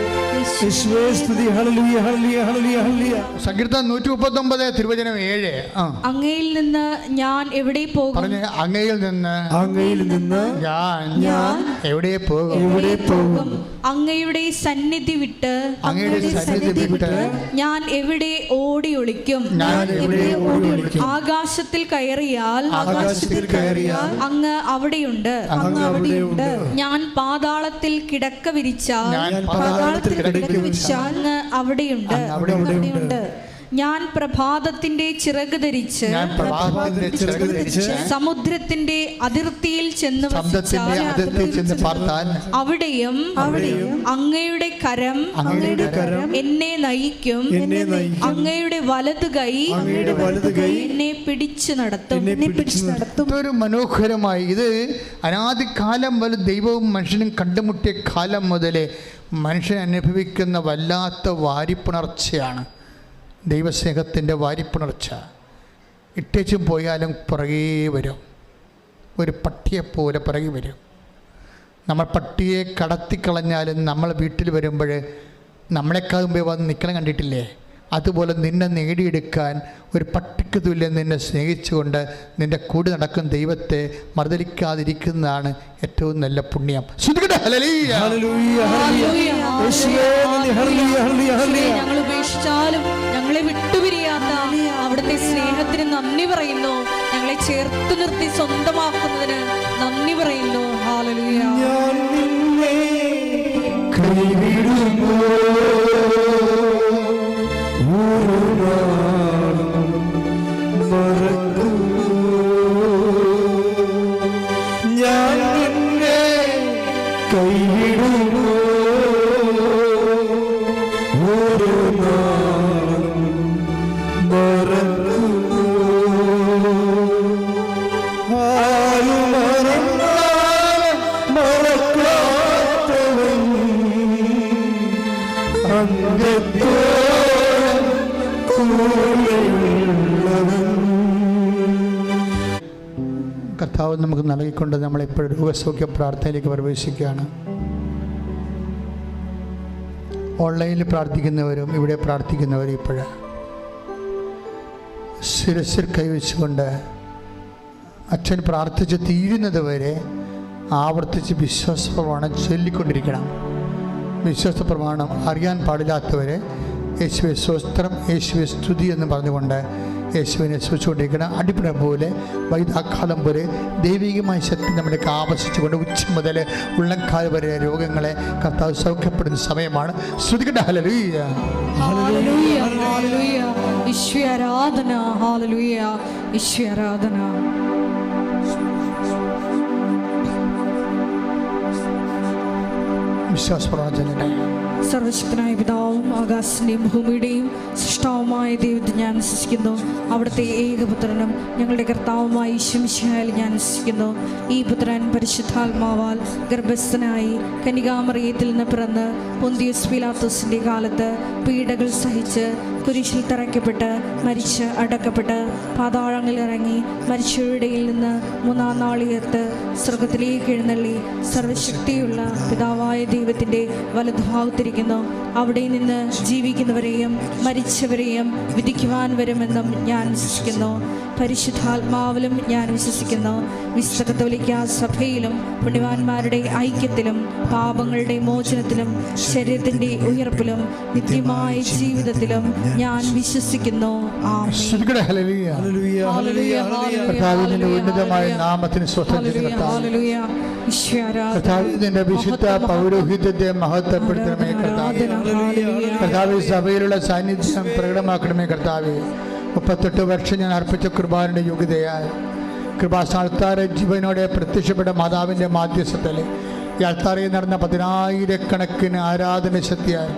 യേശുവേ സ്തുതി ഹല്ലേലൂയ ഹല്ലേലൂയ ഹല്ലേലൂയ ഹല്ലേലൂയ സങ്കീർത്തനം നൂറ്റി മുപ്പത്തൊമ്പത് തിരുവചനം ഏഴ്. അങ്ങയിൽ നിന്ന് ഞാൻ എവിടെ പോകും? പറഞ്ഞ് അങ്ങയിൽ നിന്ന് അങ്ങയിൽ നിന്ന് ഞാൻ ഞാൻ എവിടെ പോകും? എവിടെ പോകും? അങ്ങയുടെ സന്നിധി വിട്ട് അങ്ങയുടെ സന്നിധി വിട്ട് ഞാൻ എവിടെ ഓടി ഒളിക്കും? ഞാൻ എവിടെ ഓടി ഒളിക്കും? ആകാശത്തിൽ കയറിയാൽ ആകാശത്തിൽ കയറിയാൽ അങ്ങ് അവിടെയുണ്ട്. അങ്ങ് അവിടെയുണ്ട്. ഞാൻ പാതാളത്തിൽ കിടക്ക വിരിച്ചാൽ പാതാളത്തിൽ കിടക്ക വിരിച്ചാൽ അങ്ങ് അവിടെയുണ്ട്. അവിടെ അവിടെയുണ്ട്. ഞാൻ പ്രഭാതത്തിന്റെ ചിറക് ധരിച്ച് ഞാൻ പ്രഭാതത്തിന്റെ ചിറക് ധരിച്ച് സമുദ്രത്തിന്റെ അതിർത്തിയിൽ ചെന്ന് അതിർത്തി ചെന്ന് പാർത്താൻ അവിടെയും അവിടെയും അങ്ങയുടെ കരം അങ്ങയുടെ കരം എന്നെ നയിക്കും. എന്നെ നയിക്കും. അങ്ങയുടെ വലത് കൈ അങ്ങയുടെ വലത് കൈ എന്നെ പിടിച്ചു നടത്തും. എന്നെ പിടിച്ചു നടത്തും. ഇതൊരു മനോഹരമായി. ഇത് അനാദികാലം മുതൽ ദൈവവും മനുഷ്യനും കണ്ടുമുട്ടിയ കാലം മുതലേ മനുഷ്യൻ അനുഭവിക്കുന്ന വല്ലാത്ത വാരിപ്പുണർച്ചയാണ്. ദൈവസ്നേഹത്തിന്റെ വാരിപ്പുണർച്ച. ഇട്ടേച്ചും പോയാലും പുറകേ വരും. ഒരു പട്ടിയെപ്പോലെ പുറകെ വരും. നമ്മൾ പട്ടിയെ കടത്തിക്കളഞ്ഞാലും നമ്മൾ വീട്ടിൽ വരുമ്പോൾ നമ്മളെക്കാൾ മുമ്പേ വന്ന് നിൽക്കണം കണ്ടിട്ടില്ലേ? അതുപോലെ നിന്നെ നേടിയെടുക്കാൻ ഒരു പട്ടിക്ക് തുല്യം നിന്നെ സ്നേഹിച്ചുകൊണ്ട് നിന്റെ കൂടെ നടക്കുന്ന ദൈവത്തെ മറുതലിക്കാതിരിക്കുന്നതാണ് ഏറ്റവും നല്ല പുണ്യം. ശ്രുതികട്ടെ, ഹല്ലേലൂയ. ഹല്ലേലൂയ. ഹല്ലേലൂയ. യേശുവേ നന്ദി. ഹല്ലേലൂയ ഹല്ലേലൂയ ഹല്ലേലൂയ. ഞങ്ങൾ ഉപേക്ഷിച്ചാലും ഞങ്ങളെ വിട്ടുപിരിയാത്ത അവിടുത്തെ സ്നേഹത്തിന് നന്ദി പറയുന്നു. ഞങ്ങളെ ചേർത്ത് നിർത്തി സ്വന്തമാക്കുന്നതിന് നന്ദി പറയുന്നു. ഹാലലുയ നമുക്ക് നൽകിക്കൊണ്ട് നമ്മളെപ്പോഴും രോഗസൗഖ്യ പ്രാർത്ഥനയിലേക്ക് പ്രവേശിക്കുകയാണ്. ഓൺലൈനിൽ പ്രാർത്ഥിക്കുന്നവരും ഇവിടെ പ്രാർത്ഥിക്കുന്നവരും ഇപ്പോഴ് ശിരസിൽ കൈവച്ചുകൊണ്ട് അച്ഛൻ പ്രാർത്ഥിച്ച് തീരുന്നത് വരെ ആവർത്തിച്ച് വിശ്വാസ പ്രമാണം ചൊല്ലിക്കൊണ്ടിരിക്കണം. വിശ്വാസ പ്രമാണം അറിയാൻ പാടില്ലാത്തവരെ യേശുവെ സ്വസ്ത്രം യേശുവെ സ്തുതി എന്ന് പറഞ്ഞുകൊണ്ട് യേശുവിനെ സൂക്ഷിച്ചുകൊണ്ടിരിക്കണം അടിപ്പിടം പോലെ വൈതാക്കാലം പോലെ ദൈവികമായ ശക്തി നമ്മളിലേക്ക് ആവശ്യിച്ചുകൊണ്ട് ഉച്ച മുതൽ ഉള്ളക്കാൽ വരെ രോഗങ്ങളെ കർത്താവ് സൗഖ്യപ്പെടുന്ന സമയമാണ്. ശ്രുതികട ഹാലലുയ ഹാലലുയ ഈശ്വര ആരാധന ഹാലലുയ ഈശ്വര ആരാധന. വിശ്വാസ പ്രവചനയുടെ സർവശക്തനായ പിതാവും ആകാശത്തിന്റെയും ഭൂമിയുടെയും സൃഷ്ടാവുമായ ദൈവത്തെ ഞാൻ വിശ്വസിക്കുന്നു അവിടുത്തെ ഏകപുത്രനും ഞങ്ങളുടെ കർത്താവുമായി ശംശയാൽ ഞാൻ വിശ്വസിക്കുന്നു ഈ പുത്രൻ പരിശുദ്ധാത്മാവാൽ ഗർഭസ്ഥനായി കനികാമറിയത്തിൽ നിന്ന് പിറന്ന് പൊന്തിയസ് പിലാത്തോസിന്റെ കാലത്ത് പീഡകൾ സഹിച്ച് കുരിശിൽ തറയ്ക്കപ്പെട്ട് മരിച്ച് അടക്കപ്പെട്ട് പാതാളങ്ങളിൽ ഇറങ്ങി മരിച്ചവരുടെയിൽ നിന്ന് മൂന്നാം നാളിയർത്ത് സ്വർഗത്തിലേക്ക് എഴുന്നള്ളി സർവശക്തിയുള്ള പിതാവായ ദൈവത്തിന്റെ വലതുഭാഗത്തിരിക്കുന്നു. അവിടെ നിന്ന് ജീവിക്കുന്നവരെയും മരിച്ചവരെയും വിധിക്കുവാൻ വരുമെന്നും ഞാൻ വിശ്വസിക്കുന്നു. പരിശുദ്ധാത്മാവിലും ഞാൻ വിശ്വസിക്കുന്നു വിശുദ്ധ കത്തോലിക്ക സഭയിലും പുണ്യവാന്മാരുടെ ഐക്യത്തിലും പാപങ്ങളുടെ മോചനത്തിലും ശരീരത്തിന്റെ ഉയർപ്പിലും നിത്യമായ ജീവിതത്തിലും ഞാൻ വിശ്വസിക്കുന്നു ആമേൻ. ശ്രുതികടെ ഹല്ലേലൂയ. ഹല്ലേലൂയ ഹല്ലേലൂയ ഹല്ലേലൂയ കർത്താവിന്റെ ഉന്നതമായ നാമത്തിന് സ്വസ്ഥം ഹല്ലേലൂയ, ഹല്ലേലൂയ. ഈശോ കർത്താവിന്റെ വിശുദ്ധ പൗരോഹിത്യത്തെ മഹത്വപ്പെടുത്തണമേ കർത്താവ് ഹല്ലേലൂയ. കർത്താവ് സഭയിലുള്ള സാന്നിധ്യം പ്രകടമാക്കണമേ കർത്താവ് മുപ്പത്തെട്ട് വർഷം ഞാൻ അർപ്പിച്ച കുർബാനയുടെ യോഗ്യതയാൽ കൃപാസ്ഥാനത്താറ് ജീവനോടെ പ്രത്യക്ഷപ്പെട്ട മാതാവിന്റെ മാധ്യസ്ഥത്തിൽ ഈ അൾത്താറയിൽ നടന്ന പതിനായിരക്കണക്കിന് ആരാധന ശക്തിയാൽ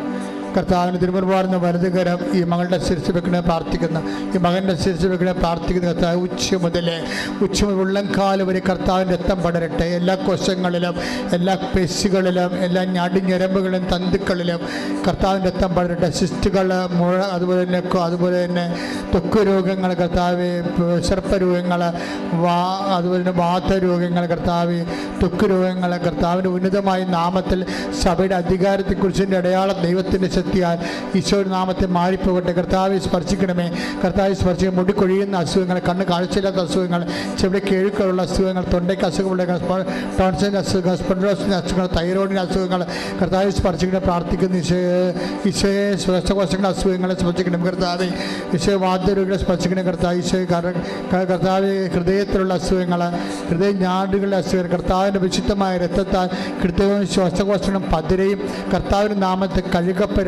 കർത്താവിന് തിരുമുറുപാടുന്ന വലതുകരം ഈ മകളുടെ ശിരസ് വെക്കണേ പ്രാർത്ഥിക്കുന്ന. ഈ മകന്റെ ശിരസ് വെക്കണേ പ്രാർത്ഥിക്കുന്ന കർത്താവ്. ഉച്ച മുതൽ ഉച്ച മുതൽ ഉള്ളംകാൽ വരെ കർത്താവിന്റെ രക്തം പടരട്ടെ. എല്ലാ കോശങ്ങളിലും എല്ലാ പേശികളിലും എല്ലാ ഞടിഞ്ഞരമ്പുകളിലും തന്തുക്കളിലും കർത്താവിന്റെ രക്തം പടരട്ടെ. സിസ്റ്റുകൾ മുഴ അതുപോലെ തന്നെ അതുപോലെ തന്നെ തൊക്ക് രോഗങ്ങൾ കർത്താവ് സർപ്പരോഗങ്ങൾ വാ അതുപോലെ തന്നെ വാതരോഗങ്ങൾ കർത്താവ് തൊക്ക് രോഗങ്ങൾ കർത്താവിന്റെ ഉന്നതമായ നാമത്തിൽ സഭയുടെ അധികാരത്തെക്കുറിച്ചിന്റെ അടയാളം ദൈവത്തിന്റെ ശക്തിയാൽ ഈശോയുടെ നാമത്തെ മാറിപ്പോകട്ടെ. കർത്താവെ സ്പർശിക്കണമേ. കർത്താവെ സ്പർശിക്കുക മുടിക്കൊഴിയുന്ന അസുഖങ്ങൾ കണ്ണ് കാഴ്ചയില്ലാത്ത അസുഖങ്ങൾ ചെവിടെ കേഴുക്കളുള്ള അസുഖങ്ങൾ തൊണ്ടയ്ക്ക് അസുഖമുള്ള ടോൺസിന്റെ അസുഖങ്ങൾ സ്പെൻഡോസിന്റെ അസുഖങ്ങൾ തൈറോയിഡിന്റെ അസുഖങ്ങൾ. കർത്താവെ സ്പർശിക്കണം പ്രാർത്ഥിക്കുന്ന ഈശോയെ ഈശോയെ ശ്വാസകോശങ്ങളുടെ അസുഖങ്ങളെ സ്പർശിക്കണം കർത്താവെ. ഈശോ വാദ്യരോഗികളെ സ്പർശിക്കണം കർത്താവ്. ഈശോയെ കർത്താവ് ഹൃദയത്തിലുള്ള അസുഖങ്ങൾ ഹൃദയ ഞാടുകളുടെ അസുഖങ്ങൾ കർത്താവിന്റെ വിശുദ്ധമായ രക്തത്താൽ കൃത്യവും ശ്വാസകോശങ്ങളും പതിരയും കർത്താവിന്റെ നാമത്തെ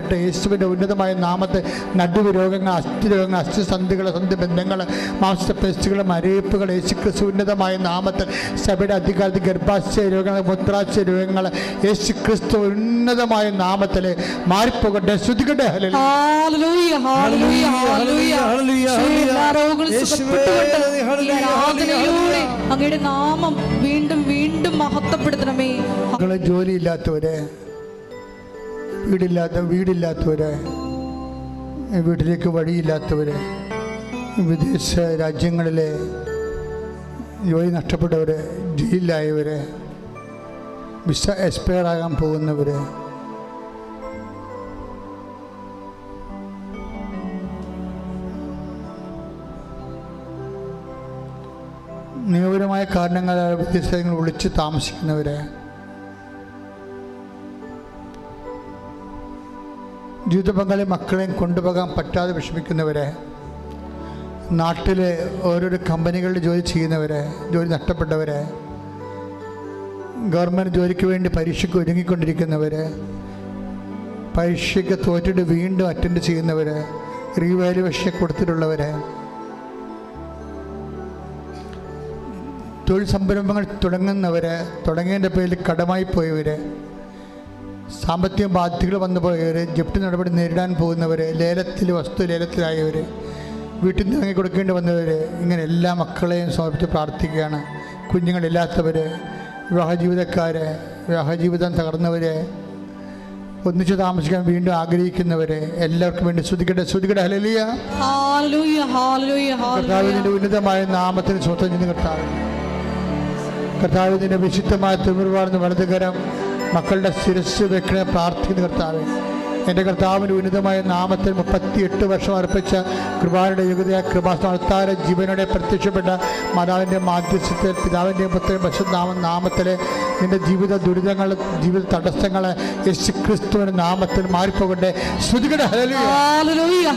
കഴുകപ്പെരട്ടെ യേശുവിന്റെ ഉന്നതമായ നാമത്തെ നടുവ് രോഗങ്ങൾ അസ്ഥി രോഗങ്ങൾ അസ്ഥിസന്ധികൾ സന്ധി ബന്ധങ്ങൾ മാംസപേശികൾ മരയിപ്പുകൾ യേശുക്രിസ്തു ഉന്നതമായ നാമത്തിൽ സഭയുടെ അധികാരത്തിൽ ഗർഭാശയ രോഗങ്ങൾ മുത്രാശയ രോഗങ്ങൾ യേശുക്രിസ്തു ഉന്നതമായ നാമത്തിൽ മാറിപ്പോകട്ടെ. ശ്രുതികട്ടെ. അങ്ങയുടെ നാമം വീണ്ടും വീണ്ടും മഹത്വപ്പെടുത്തണമേ. ജോലിയില്ലാത്തവരെ വീടില്ലാത്ത വീടില്ലാത്തവരെ വീട്ടിലേക്ക് വഴിയില്ലാത്തവരെ വിദേശ രാജ്യങ്ങളിലെ ജോലി നഷ്ടപ്പെട്ടവരെ ജയിലിലായവർ വിസ എക്സ്പയർ ആകാൻ പോകുന്നവരെ. നിയമപരമായ കാരണങ്ങളാൽ വിദേശ രാജ്യങ്ങളിൽ ഒളിച്ച് താമസിക്കുന്നവരെ ജീവിത പങ്കാളി മക്കളെയും കൊണ്ടുപോകാൻ പറ്റാതെ വിഷമിക്കുന്നവരെ നാട്ടിലെ ഓരോരോ കമ്പനികളിൽ ജോലി ചെയ്യുന്നവരെ ജോലി നഷ്ടപ്പെട്ടവരെ ഗവൺമെന്റ് ജോലിക്ക് വേണ്ടി പരീക്ഷയ്ക്ക് ഒരുങ്ങിക്കൊണ്ടിരിക്കുന്നവർ പരീക്ഷയ്ക്ക് തോറ്റിട്ട് വീണ്ടും അറ്റൻഡ് ചെയ്യുന്നവർ റീവാലുവേഷൻ കൊടുത്തിട്ടുള്ളവരെ തൊഴിൽ സംരംഭങ്ങൾ തുടങ്ങുന്നവരെ തുടങ്ങിയതിന്റെ പേരിൽ കടമായി പോയവർ സാമ്പത്തിക ബാധ്യതകൾ വന്നു പോയവർ ജപ്തി നടപടി നേരിടാൻ പോകുന്നവർ ലേലത്തിൽ വസ്തു ലേലത്തിലായവർ വീട്ടിൽ നിന്ന് ഇറങ്ങി കൊടുക്കേണ്ടി വന്നവർ ഇങ്ങനെ എല്ലാ മക്കളെയും സമർപ്പിച്ച് പ്രാർത്ഥിക്കുകയാണ്. കുഞ്ഞുങ്ങളില്ലാത്തവർ വിവാഹജീവിതക്കാർ വിവാഹജീവിതം തകർന്നവർ ഒന്നിച്ച് താമസിക്കാൻ വീണ്ടും ആഗ്രഹിക്കുന്നവരെ എല്ലാവർക്കും വേണ്ടി ശ്രുതിക്കട്ടെ ശ്രുതിക്കട്ടെ ഹലലിയ. കർത്താവിന്റെ ഉന്നതമായ നാമത്തിന് സ്വന്തം കർത്താവ്. കർത്താവിന്റെ വിശുദ്ധമായ തിരുമുറുവാർന്ന് വലതുകരം മക്കളുടെ ശിരസ് വെക്കണ പ്രാർത്ഥിക്കുന്ന കർത്താവ്. എന്റെ കർത്താവിന്റെ ഉന്നതമായ നാമത്തിൽ മുപ്പത്തിയെട്ട് വർഷം അർപ്പിച്ച കൃപാരുടെ യുഗതയ കൃപാസ്ഥാനത്താര ജീവനോടെ പ്രത്യക്ഷപ്പെട്ട മാതാവിന്റെ മാധ്യസ്ഥത്തിൽ പിതാവിന്റെയും പുത്രൻ പശുനാമ നാമത്തിലെ നിന്റെ ജീവിത ദുരിതങ്ങൾ ജീവിത തടസ്സങ്ങൾ യേശു ക്രിസ്തുവിന്റെ നാമത്തിൽ മാറിപ്പോകട്ടെ. ശ്രുതികടെ ഹല്ലേലൂയ, ഹല്ലേലൂയ,